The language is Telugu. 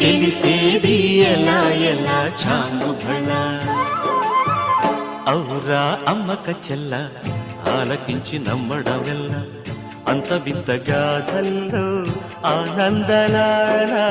తెలిసేది ఎలా ఎలా చాంగు భళ ఔరా అమ్మక చెల్ల ఆలకించి నమ్మడమెల్ల. అంత వింత గాథల్లో ఆనందలారా.